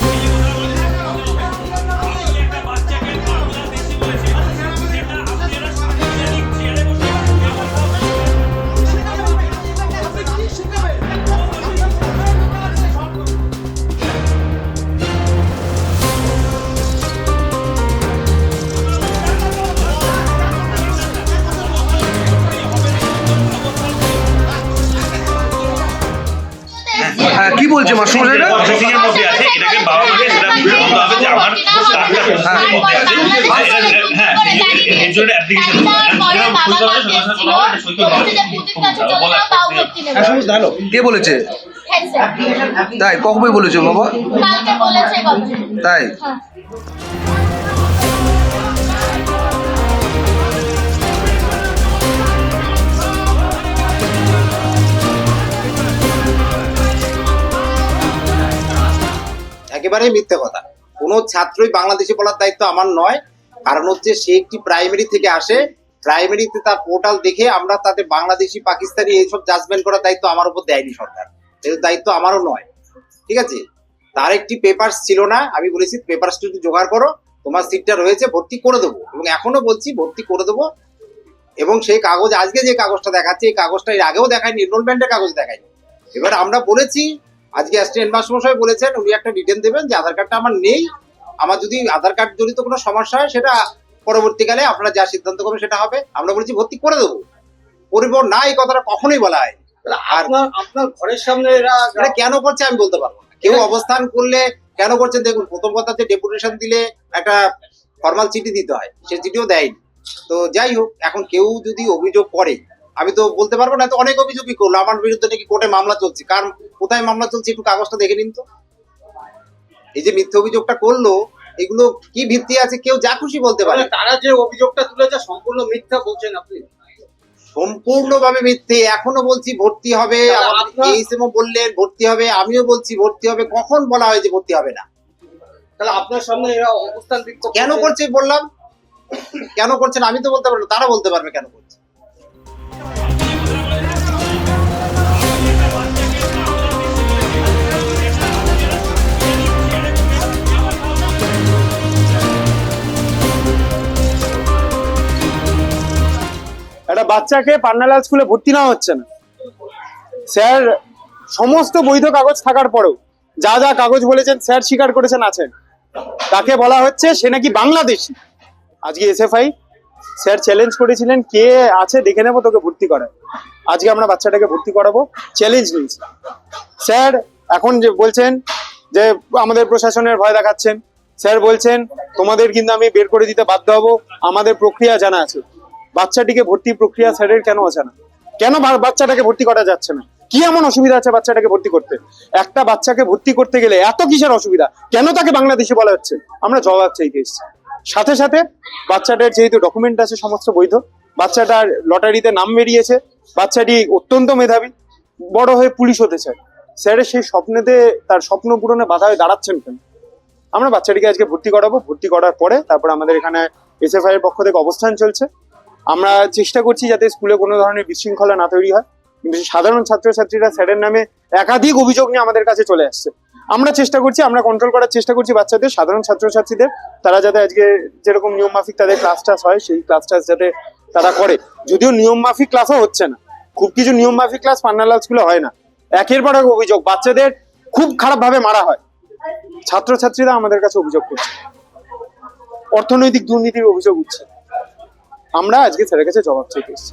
হ্যাঁ কি বলছে মাস্টারমশাইরা প্রসেসিং এর মধ্যে আছে এটাকে বাবা মাকে সেটা বলতে হবে যে আমার কার্ডটা প্রসেসিং মধ্যে আছে হ্যাঁ এর জন্য অ্যাপ্লিকেশন কে বলেছে তাই কখন বলেছে বাবা। কবে তাই একেবারেই মিথ্যে কথা। কোনো ছাত্রই বাংলাদেশে বলার দায়িত্ব আমার নয়, কারণ হচ্ছে সে একটি প্রাইমারি থেকে আসে প্রাইমারিতে তার পোর্টাল দেখে আমরা তাতে বাংলাদেশি, পাকিস্তানি এইসব জাজমেন্ট করার দায়িত্ব আমার উপর দেয়নি সরকার। এর দায়িত্ব আমারও নয়। ঠিক আছে? তার একটি পেপার ছিল না, আমি বলেছি পেপারসটা একটু জোগাড় করো, তোমার সিটটা রয়েছে, ভর্তি করে দেবো। এবং এখনও বলছি ভর্তি করে দেবো। এবং সেই কাগজ, আজকে যে কাগজটা দেখাচ্ছে, এই কাগজটা এর আগেও দেখায়নি এনরোলমেন্টের কাগজ দেখায়নি এবার আমরা বলেছি আজকে অ্যাসিস্ট্যান্ট মাস্টারমশাই বলেছেন উনি একটা রিটেন দেবেন যে আধার কার্ডটা আমার নেই। আমার যদি আধার কার্ড জড়িত কোনো সমস্যা হয় সেটা পরবর্তীকালে আপনারা যা সিদ্ধান্ত করবেন সেটা হবে। আমরা বলেছি ভর্তি করে দেবো। পরিবহন না এই কথাটা কখনোই বলা হয় আর আপনার ঘরের সামনে এরা কেন করছে আমি বলতে পারব না। কেউ অবস্থান করলে কেন করছে? দেখুন প্রথম কথা যে ডেপুটেশন দিলে একটা ফর্মাল চিঠি দিতে হয়। সে চিঠিও দেয়নি। তো যাই হোক এখন কেউ যদি অভিযোগ করে আমি তো বলতে পারব না তো অনেক অভিযোগই করল। আমার বিরুদ্ধে নাকি কোর্টে মামলা চলছে। কার কোথায় মামলা চলছে একটু কাগজটা দেখে নিন তো। এই যে মিথ্যে অভিযোগটা করল এগুলো কি ভিত্তি আছে কেউ যা খুশি বলতে পারে। তারা যে অভিযোগটা তুলেছে সম্পূর্ণ মিথ্যা বলছেন আপনি? সম্পূর্ণভাবে মিথ্যে। এখনও বলছি ভর্তি হবে। এইসএমও বললেন ভর্তি হবে। আমিও বলছি ভর্তি হবে। কখন বলা হয় যে ভর্তি হবে না? তাহলে আপনার সামনে এরা অবস্থান কেন করছে? বললাম? কেন করছেন আমি তো বলতে পারব তারা বলতে পারবে কেন একটা বাচ্চাকে পান্নালাল স্কুলে ভর্তি নেওয়া হচ্ছে না। স্যার, সমস্ত বৈধ কাগজ থাকার পরেও যা যা কাগজ বলেছেন, স্যার স্বীকার করেছেন, আছেন। তাকে বলা হচ্ছে সে নাকি বাংলাদেশি। আজকে এসএফআই, স্যার চ্যালেঞ্জ করেছিলেন, কে আছে দেখে নেব, তোকে ভর্তি করায়। আজকে আমরা বাচ্চাটাকে ভর্তি করাবো চ্যালেঞ্জ নিয়েছি। স্যার, এখন যে বলছেন যে আমাদের প্রশাসনের ভয় দেখাচ্ছেন, স্যার বলছেন, তোমাদের কিন্তু আমি বের করে দিতে বাধ্য হব, আমাদের প্রক্রিয়া জানা আছে। বাচ্চাটিকে ভর্তি প্রক্রিয়া স্যারের কেন আছে না? কেন বাচ্চাটাকে ভর্তি করা যাচ্ছে না? কি এমন অসুবিধা আছে বাচ্চাটাকে ভর্তি করতে? একটা বাচ্চাকে ভর্তি করতে গেলে এত কিসের অসুবিধা? কেন তাকে বাংলাদেশি বলা হচ্ছে? আমরা জবাব চাইতে এসেছি সাথে সাথে বাচ্চাটার যেহেতু ডকুমেন্ট আছে, সমস্ত বৈধ, বাচ্চাটার লটারিতে নাম বেরিয়েছে, বাচ্চাটি অত্যন্ত মেধাবী, বড় হয়ে পুলিশ হতে চায়। স্যারের সেই স্বপ্নেতে তার স্বপ্ন পূরণে বাধা হয়ে দাঁড়াচ্ছেন কেন? আমরা বাচ্চাটিকে আজকে ভর্তি করাবো। ভর্তি করার পরে তারপর আমাদের এখানে এসএফআই এর পক্ষ থেকে অবস্থান চলছে। আমরা চেষ্টা করছি যাতে স্কুলে কোনো ধরনের বিশৃঙ্খলা না তৈরি হয়। কিন্তু সাধারণ ছাত্রছাত্রীরা স্যারের নামে একাধিক অভিযোগ নিয়ে আমাদের কাছে চলে আসছে। আমরা চেষ্টা করছি, আমরা কন্ট্রোল করার চেষ্টা করছি বাচ্চাদের, সাধারণ ছাত্রছাত্রীদের, তারা যাতে আজকে যেরকম নিয়ম মাফিক তাদের ক্লাস টাস হয়, সেই ক্লাস টাস যাতে তারা করে। যদিও নিয়ম মাফিক ক্লাসও হচ্ছে না, খুব কিছু নিয়ম মাফিক ক্লাস পান্নালাল স্কুলে হয় না। একের পর এক অভিযোগ, বাচ্চাদের খুব খারাপ ভাবে মারা হয়। ছাত্রছাত্রীরা আমাদের কাছে অভিযোগ করছে। অর্থনৈতিক দুর্নীতির অভিযোগ উঠছে। আমরা আজকে স্যারের কাছে জবাব চাইতে এসেছি।